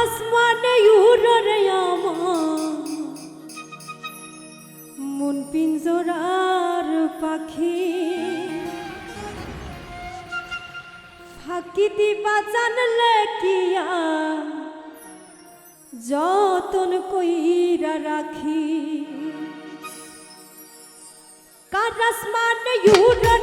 আসমানে উড়রে আমার। মন পিঞ্জরার পাখি। ফাঁকি দিবা জানলে কিয়া যতন কইরা রাখি। কার আসমানে উড়রে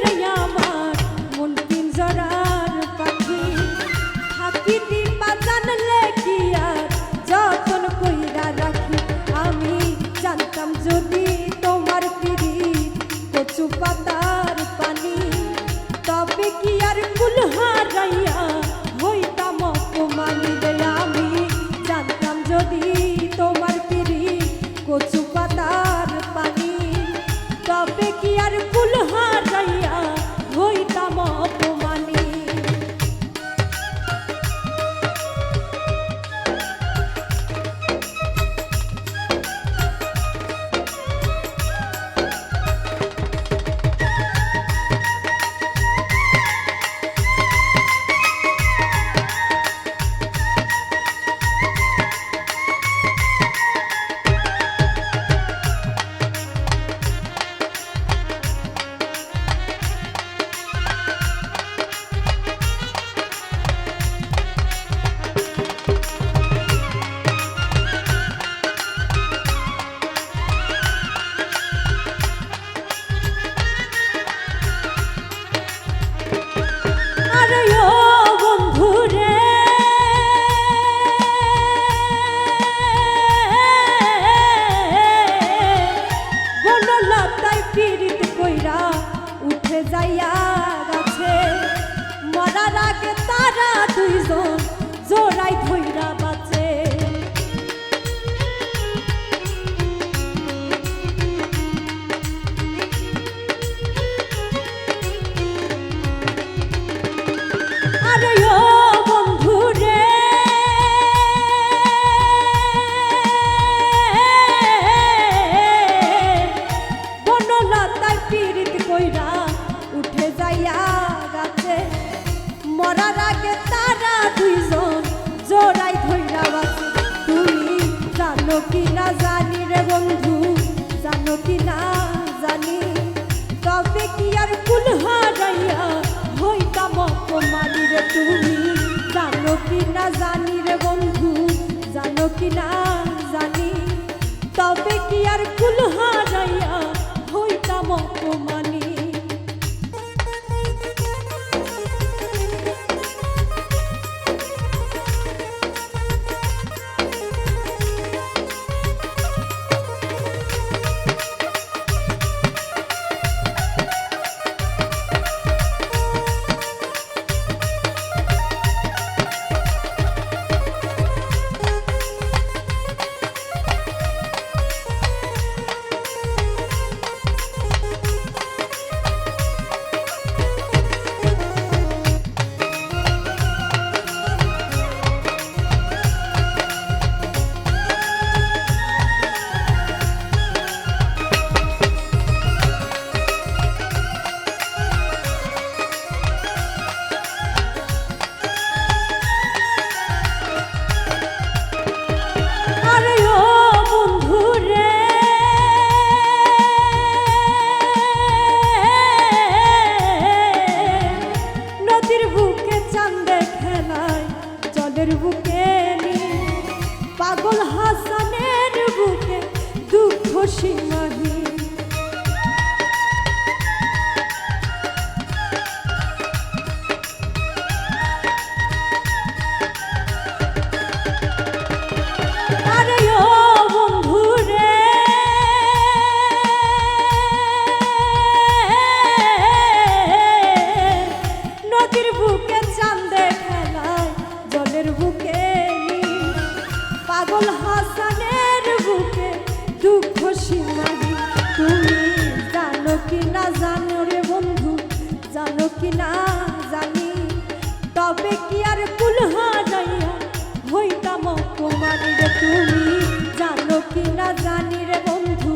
কি না জানি, তবে কি আর কুল হারাইয়া হইতাম অপমানি রে তুমি? জানো কি না জানি রে বন্ধু, জানো কি না জানি, তবে কি আর কুল হলো কি না জানি, তবে কি আর পুলহা যাইয়া হইতাম কুমারী রে তুমি? জানো কি না জানি রে বন্ধু,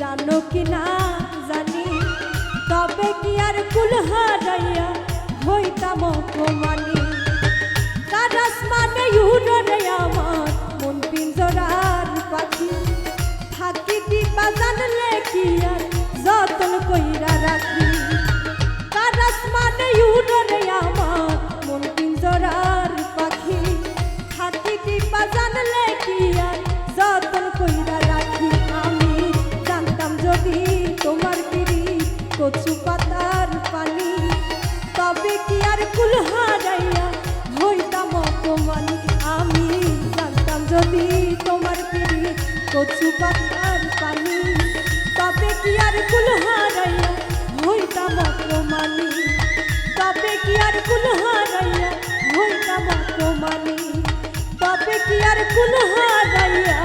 জানো কি না জানি, তবে কি আর কুলহা যাইয়া হইতাম কুমারী তার আসমানে উড়ে আমার মন পিঞ্জরার পাখি। থাকি দিবা জানলে কি আর তবে কি আর কুল হারাইয়া হইতাম অপমান? আমি জানতাম যদি তোমার পেরি কচু পাতার পানি, তবে কি আর কুল হারাইয়া হইতাম অপমানি? তবে কি আর কুল হারাইয়া হইতাম অপমানি? তবে কি আর কুল হারাইয়া